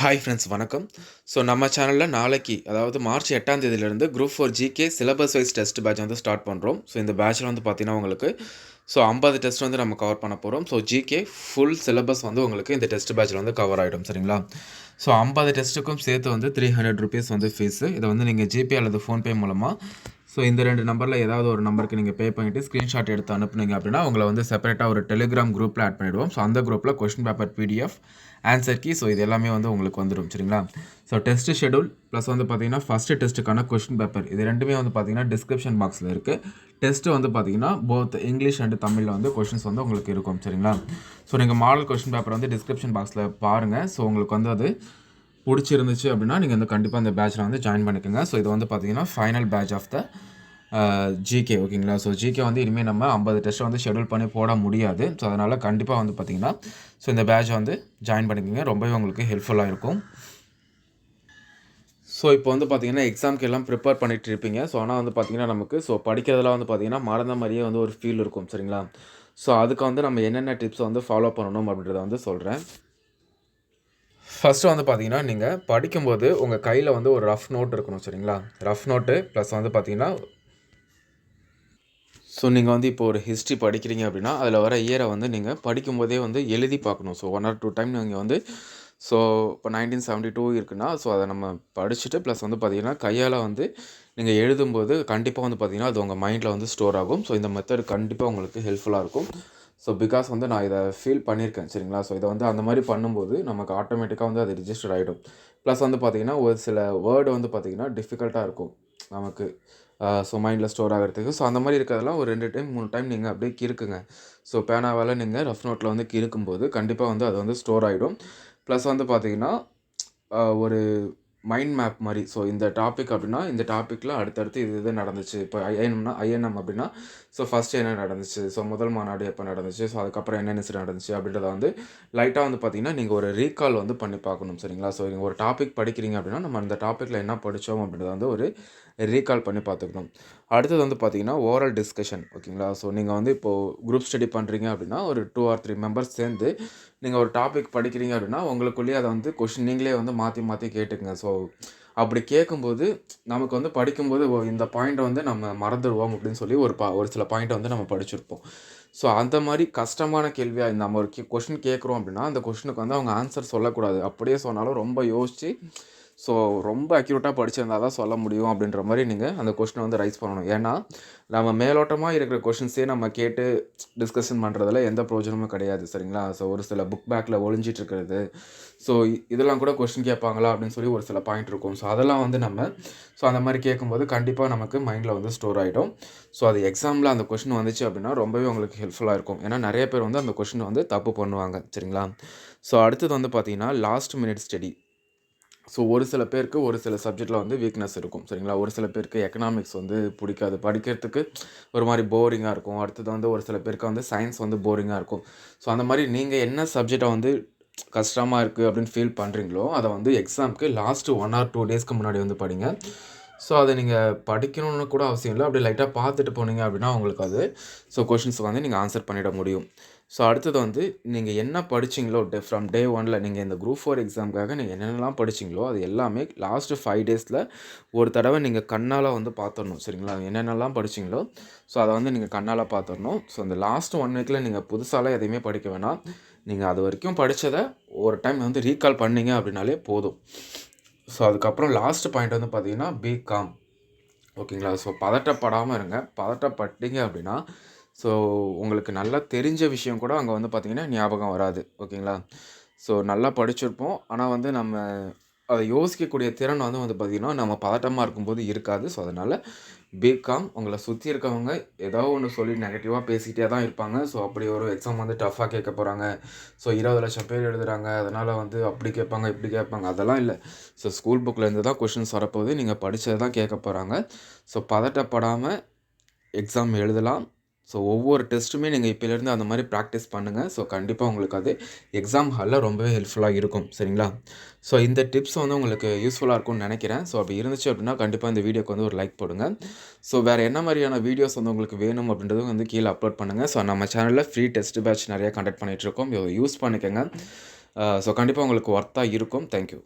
Hi friends வணக்கம். So நம்ம சேனலில் நாளைக்கு அதாவது மார்ச் எட்டாம் தேதியிலேருந்து group four GK syllabus wise test batch வந்து ஸ்டார்ட் பண்ணுறோம் ஸோ இந்த பேட்ச்சில் வந்து பார்த்தீங்கன்னா உங்களுக்கு ஸோ ஐம்பது டெஸ்ட் வந்து நம்ம கவர் பண்ண போகிறோம் ஸோ ஜிகே ஃபுல் சிலபஸ் வந்து உங்களுக்கு இந்த டெஸ்ட் பேட்ச்சில் வந்து கவர் ஆகிடும் சரிங்களா? ஸோ ஐம்பது டெஸ்ட்டுக்கும் சேர்த்து வந்து த்ரீ ஹண்ட்ரட் ருபீஸ் வந்து ஃபீஸு இதை வந்து நீங்கள் ஜிபே அல்லது ஃபோன்பே மூலமாக ஸோ இந்த ரெண்டு நம்பரில் ஏதாவது ஒரு நம்பருக்கு நீங்கள் பே பண்ணிவிட்டு ஸ்க்ரீன்ஷாட் எடுத்து அனுப்புனீங்க அப்படின்னா உங்களை வந்து செப்பரேட்டாக ஒரு டெலிகிராம் குரூப்பில் ஆட் பண்ணிவிடுவோம் ஸோ அந்த குரூப்பில் question paper PDF answer key so இது எல்லாமே வந்து உங்களுக்கு வந்துடும் சரிங்களா? ஸோ டெஸ்ட் ஷெடியூல் ப்ளஸ் வந்து பார்த்தீங்கன்னா ஃபஸ்ட்டு டெஸ்ட்டுக்கான கொஷின் பேப்பர் இது ரெண்டுமே வந்து பார்த்தீங்கன்னா டிஸ்கிரிப்ஷன் பாக்ஸில் இருக்குது டெஸ்ட்டு வந்து பார்த்தீங்கன்னா போத் இங்கிலீஷ் அண்ட் தமிழில் வந்து கொஷின்ஸ் வந்து உங்களுக்கு இருக்கும் சரிங்களா? ஸோ நீங்கள் மாடல் கொஷின் பேப்பர் வந்து டிஸ்கிரிப்ஷன் பாக்ஸில் பாருங்கள் ஸோ உங்களுக்கு வந்து அது பிடிச்சிருந்துச்சு அப்படின்னா நீங்கள் வந்து கண்டிப்பாக அந்த பேட்சில் வந்து ஜாயின் பண்ணிக்கோங்க. ஸோ இது வந்து பார்த்தீங்கன்னா final batch of the GK ஓகேங்களா ஸோ ஜிகே வந்து இனிமேல் நம்ம ஐம்பது டெஸ்ட்டை வந்து ஷெடியூல் பண்ணி போட முடியாது. ஸோ அதனால் கண்டிப்பாக வந்து பார்த்தீங்கன்னா ஸோ இந்த பேட்ச் வந்து ஜாயின் பண்ணிக்கோங்க. ரொம்பவே உங்களுக்கு ஹெல்ப்ஃபுல்லாக இருக்கும். ஸோ இப்போ வந்து பார்த்தீங்கன்னா எக்ஸாம்க்கு எல்லாம் ப்ரிப்பேர் பண்ணிட்டு இருப்பீங்க. ஸோ ஆனால் வந்து பார்த்தீங்கன்னா நமக்கு ஸோ படிக்கிறதுலாம் வந்து பார்த்தீங்கன்னா மறந்த மாதிரியே வந்து ஒரு ஃபீல் இருக்கும் சரிங்களா? ஸோ அதுக்கு வந்து நம்ம என்னென்ன டிப்ஸை வந்து ஃபாலோ பண்ணணும் அப்படின்றத வந்து சொல்கிறேன் ஃபஸ்ட்டு வந்து பார்த்தீங்கன்னா நீங்கள் படிக்கும்போது உங்கள் கையில் வந்து ஒரு ரஃப் நோட் இருக்கணும் சரிங்களா? ரஃப் நோட்டு ப்ளஸ் வந்து பார்த்தீங்கன்னா ஸோ நீங்கள் வந்து இப்போ ஒரு ஹிஸ்ட்ரி படிக்கிறீங்க அப்படின்னா அதில் வர இயரை வந்து நீங்கள் படிக்கும்போதே வந்து எழுதி பார்க்கணும். So one or two time நீங்கள் வந்து ஸோ இப்போ நைன்டீன் செவன்ட்டி டூ இருக்குன்னா ஸோ அதை நம்ம படிச்சுட்டு ப்ளஸ் வந்து பார்த்தீங்கன்னா கையால் வந்து நீங்கள் எழுதும்போது கண்டிப்பாக வந்து பார்த்தீங்கன்னா அது உங்கள் மைண்டில் வந்து ஸ்டோர் ஆகும். ஸோ இந்த மெத்தட் கண்டிப்பாக உங்களுக்கு ஹெல்ப்ஃபுல்லாக இருக்கும். ஸோ பிகாஸ் வந்து நான் இதை ஃபீல் பண்ணியிருக்கேன் சரிங்களா? ஸோ இதை வந்து அந்த மாதிரி பண்ணும்போது நமக்கு ஆட்டோமேட்டிக்காக வந்து அது ரிஜிஸ்டர் ஆகிடும் ப்ளஸ் வந்து பார்த்திங்கன்னா ஒரு சில வேர்டு வந்து பார்த்திங்கன்னா டிஃபிகல்ட்டாக இருக்கும் நமக்கு. ஸோ மைண்டில் ஸ்டோர் ஆகிறதுக்கு. ஸோ அந்த மாதிரி இருக்கிறதெல்லாம் ஒரு ரெண்டு டைம் மூணு டைம் நீங்கள் அப்படியே கிறுக்குங்க. ஸோ பேனாவால் நீங்கள் ரஃப் நோட்டில் வந்து கிறுக்கும்போது கண்டிப்பாக வந்து அது வந்து ஸ்டோர் ஆகிடும் ப்ளஸ் வந்து பார்த்திங்கன்னா ஒரு மைண்ட் மேப் மாதிரி. ஸோ இந்த டாபிக் அப்படின்னா இந்த டாப்பிக்கில் அடுத்தடுத்து இது இது நடந்துச்சு. இப்போ ஐஎன்எம்னா ஐஎன்எம் அப்படின்னா ஸோ ஃபஸ்ட் என்ன நடந்துச்சு? ஸோ முதல் மாநாடு எப்போ நடந்துச்சு? ஸோ அதுக்கப்புறம் என்னென்ன நடந்துச்சு? அப்படின்றத வந்து லைட்டாக வந்து பார்த்திங்கன்னா நீங்கள் ஒரு ரீகால் வந்து பண்ணி பார்க்கணும் சரிங்களா? ஸோ நீங்கள் ஒரு டாபிக் படிக்கிறீங்க அப்படின்னா நம்ம அந்த டாப்பிக்கில் என்ன படித்தோம் அப்படின்றத வந்து ஒரு ரீகால் பண்ணி பார்த்துக்கணும். அடுத்தது வந்து பார்த்தீங்கன்னா ஓரல் டிஸ்கஷன் ஓகேங்களா? ஸோ நீங்கள் வந்து இப்போது குரூப் ஸ்டடி பண்ணுறீங்க அப்படின்னா ஒரு டூ ஆர் த்ரீ மெம்பர்ஸ் சேர்ந்து நீங்கள் ஒரு டாபிக் படிக்கிறீங்க அப்படின்னா உங்களுக்குள்ளேயே அதை வந்து கொஷின் நீங்களே வந்து மாற்றி மாற்றி கேட்டுக்கங்க. ஸோ ஸோ அப்படி கேட்கும்போது நமக்கு வந்து படிக்கும்போது ஓ இந்த பாயிண்ட்டை வந்து நம்ம மறந்துடுவோம் அப்படின்னு சொல்லி ஒரு பா ஒரு சில பாயிண்ட்டை வந்து நம்ம படிச்சிருப்போம். ஸோ அந்த மாதிரி கஷ்டமான கேள்வியாக நம்ம ஒரு கொஷின் கேட்குறோம் அப்படின்னா அந்த கொஷினுக்கு வந்து அவங்க ஆன்சர் சொல்லக்கூடாது. அப்படியே சொன்னாலும் ரொம்ப யோசித்து ஸோ ரொம்ப அக்யூரேட்டாக படிச்சிருந்தா தான் சொல்ல முடியும் அப்படின்ற மாதிரி நீங்கள் அந்த கொஷினை வந்து ரைஸ் பண்ணணும். ஏன்னா நம்ம மேலோட்டமாக இருக்கிற கொஷின்ஸே நம்ம கேட்டு டிஸ்கஷன் பண்ணுறதுல எந்த ப்ரோஜனமும் கிடையாது சரிங்களா? ஸோ ஒரு சில புக் பேக்கில் ஒழிஞ்சிட்டு இருக்கிறது. ஸோ இதெல்லாம் கூட கொஷின் கேட்பாங்களா அப்படின்னு சொல்லி ஒரு சில பாயிண்ட் இருக்கும். ஸோ அதெல்லாம் வந்து நம்ம ஸோ அந்த மாதிரி கேட்கும்போது கண்டிப்பாக நமக்கு மைண்டில் வந்து ஸ்டோர் ஆகிடும் ஸோ அது எக்ஸாமில் அந்த கொஷின் வந்துச்சு அப்படின்னா ரொம்பவே உங்களுக்கு ஹெல்ப்ஃபுல்லாக இருக்கும். ஏன்னா நிறைய பேர் வந்து அந்த கொஷின் வந்து தப்பு பண்ணுவாங்க சரிங்களா? ஸோ அடுத்தது வந்து பார்த்தீங்கன்னா லாஸ்ட் மினிட் ஸ்டடி ஸோ ஒரு சில பேருக்கு ஒரு சில சப்ஜெக்டில் வந்து வீக்னஸ் இருக்கும் சரிங்களா? ஒரு சில பேருக்கு எக்கனாமிக்ஸ் வந்து பிடிக்காது. படிக்கிறதுக்கு ஒரு மாதிரி போரிங்காக இருக்கும். அடுத்தது வந்து ஒரு சில பேருக்கு வந்து சயின்ஸ் வந்து போரிங்காக இருக்கும். ஸோ அந்த மாதிரி நீங்கள் என்ன சப்ஜெக்டை வந்து கஷ்டமாக இருக்குது அப்படின்னு ஃபீல் பண்ணுறீங்களோ அதை வந்து எக்ஸாமுக்கு லாஸ்ட்டு ஒன் ஆர் டூ டேஸ்க்கு முன்னாடி வந்து படிங்க. ஸோ அதை நீங்கள் படிக்கணும்னு கூட அவசியம் இல்லை. அப்படி லைட்டாக பார்த்துட்டு போனீங்க அப்படின்னா உங்களுக்கு அது ஸோ கொஷின்ஸ் வந்து நீங்கள் ஆன்சர் பண்ணிட முடியும். ஸோ அடுத்தது வந்து நீங்கள் என்ன படிச்சிங்களோ டே ஃப்ரம் டே ஒனில் நீங்கள் இந்த குரூப் ஃபோர் எக்ஸாமுக்காக நீங்கள் என்னென்னலாம் படிச்சிங்களோ அது எல்லாமே லாஸ்ட்டு ஃபைவ் டேஸில் ஒரு தடவை நீங்கள் கண்ணால் வந்து பார்த்துடணும் சரிங்களா? என்னென்னலாம் படிச்சிங்களோ ஸோ அதை வந்து நீங்கள் கண்ணால் பார்த்துடணும். ஸோ அந்த லாஸ்ட் ஒன் வீக்கில் நீங்கள் புதுசாலாம் எதையுமே படிக்க வேணாம். நீங்கள் அது வரைக்கும் படித்ததை ஒரு டைம் வந்து ரீகால் பண்ணீங்க அப்படின்னாலே போதும். ஸோ அதுக்கப்புறம் லாஸ்ட் பாயிண்ட் வந்து பார்த்தீங்கன்னா பிகாம் ஓகேங்களா ஸோ பதட்டப்படாமல் இருங்க. பதட்டப்பட்டீங்க அப்படின்னா ஸோ உங்களுக்கு நல்லா தெரிஞ்ச விஷயம் கூட அங்கே வந்து பார்த்திங்கன்னா ஞாபகம் வராது. ஓகேங்களா ஸோ நல்லா படிச்சிருப்போம். ஆனால் வந்து நம்ம அதை யோசிக்கக்கூடிய திறன் வந்து வந்து பார்த்திங்கன்னா நம்ம பதட்டமாக இருக்கும்போது இருக்காது. ஸோ அதனால் பிகாம் உங்களை சுற்றி இருக்கவங்க ஏதோ ஒன்று சொல்லி நெகட்டிவாக பேசிக்கிட்டே தான் இருப்பாங்க. ஸோ அப்படி ஒரு எக்ஸாம் வந்து டஃப்பாக கேட்க போகிறாங்க ஸோ இருபது லட்சம் பேர் எழுதுகிறாங்க அதனால் வந்து அப்படி கேட்பாங்க இப்படி கேட்பாங்க. அதெல்லாம் இல்லை. ஸோ ஸ்கூல் புக்லேருந்து தான் கொஷின்ஸ் வரப்போகுது. நீங்கள் படித்தது தான் கேட்க போகிறாங்க ஸோ பதட்டப்படாமல் எக்ஸாம் எழுதலாம். ஸோ ஒவ்வொரு டெஸ்ட்டுமே நீங்கள் இப்போலேருந்து அந்த மாதிரி ப்ராக்டிஸ் பண்ணுங்கள் ஸோ கண்டிப்பாக உங்களுக்கு அது எக்ஸாம் ஹாலில் ரொம்பவே ஹெல்ப்ஃபுல்லாக இருக்கும். சரிங்களா? ஸோ இந்த டிப்ஸ் வந்து உங்களுக்கு யூஸ்ஃபுல்லாக இருக்கும்னு நினைக்கிறேன். ஸோ அப்படி இருந்துச்சு அப்படின்னா கண்டிப்பாக இந்த வீடியோக்கு வந்து ஒரு லைக் போடுங்க. ஸோ வேறு என்ன மாதிரியான வீடியோஸ் வந்து உங்களுக்கு வேணும் அப்படின்றது வந்து கீழே அப்லோட் பண்ணுங்கள் ஸோ நம்ம சேனலில் ஃப்ரீ டெஸ்ட் பேட்ச் நிறையா கண்டக்ட் பண்ணிகிட்ருக்கோம் யூஸ் பண்ணிக்கோங்க. Uh, ஸோ கண்டிப்பாக உங்களுக்கு ஒர்த்தாக இருக்கும். தேங்க்யூ